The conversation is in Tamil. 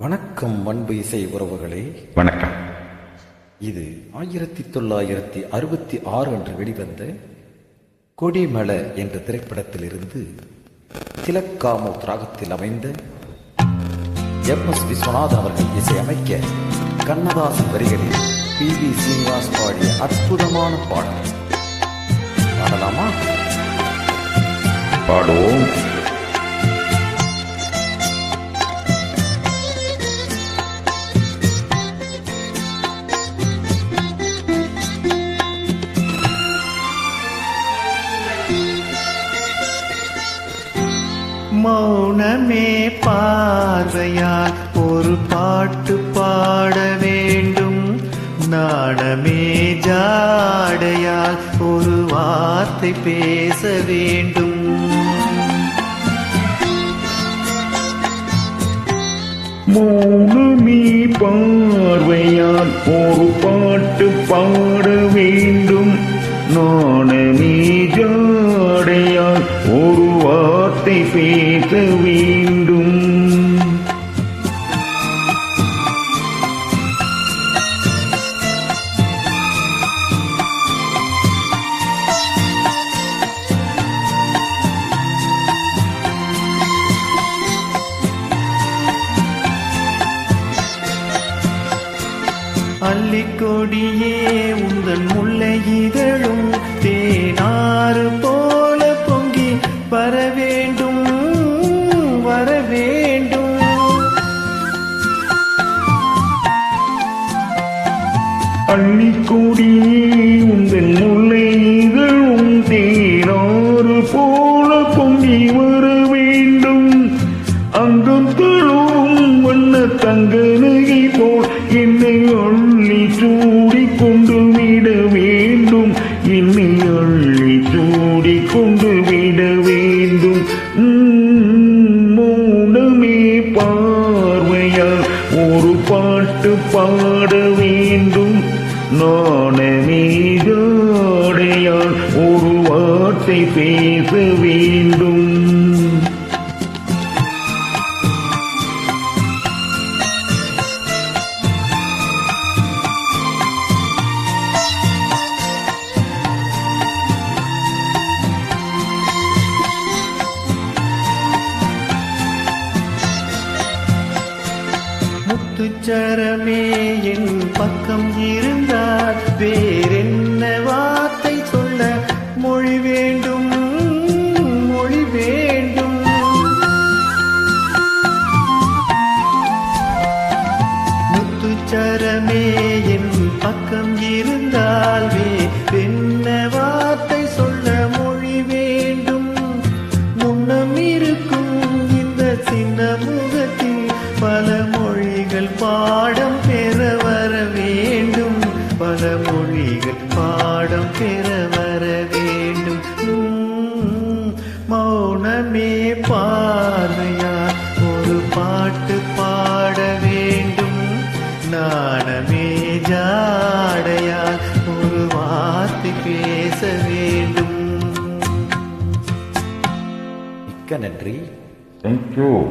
வணக்கம் அன்பு இசை உறவுகளே. வணக்கம். இது ஆயிரத்தி தொள்ளாயிரத்தி அறுபத்தி ஆறு அன்று வெளிவந்த கொடிமல என்ற திரைப்படத்திலிருந்து திலக்காமோ ராகத்தில் அமைந்த எம் எஸ் விஸ்வநாதன் அவர்கள் இசையமைக்க கண்ணதாசன் வரிகளில் பி வி சீனிவாஸ் பாடிய அற்புதமான பாடல். பாடலாமா? பாடுவோம். மௌனமே பார்வையால் ஒரு பாட்டு பாட வேண்டும். நாணமே ஜாடையால் ஒரு வார்த்தை பேச வேண்டும். மௌனமே பார்வையால் ஒரு பாட்டு பாட வேண்டும். நான் ஒரு வார்த்தை பேச வேண்டும். அள்ளிக்கொடியே உந்தன் முல்லை இதழும் தேனாறு அள்ளிக்கூடி உந்தன் முல்லை இதழும் தேனாறு போல பொங்கி வர வேண்டும் அங்கும் தழுவும் வண்ண தங்க நகை போல் என்னை அள்ளி சூடி கொண்டு விட வேண்டும் என்னை அள்ளி சூடி கொண்டு விட வேண்டும் பார்வையால் ஒரு பாட்டு பாட வேண்டும் நாணமே ஜாடையால் ஒரு வார்த்தை பேச துச்சரமே என் பக்கம் இருந்தால் வேறென்ன வார்த்தை சொல்ல மொழி வேண்டும் மொழி வேண்டும்? முத்துச்சரமே என் பக்கம் இருந்தால் பல மொழிகள் பாடம் பெற வர வேண்டும். மௌனமே பார்வையா? ஒரு பாட்டு பாட வேண்டும். நாணமே ஜாடையா? ஒரு வார்த்தை பேச வேண்டும். மிக்க நன்றி. தேங்க்யூ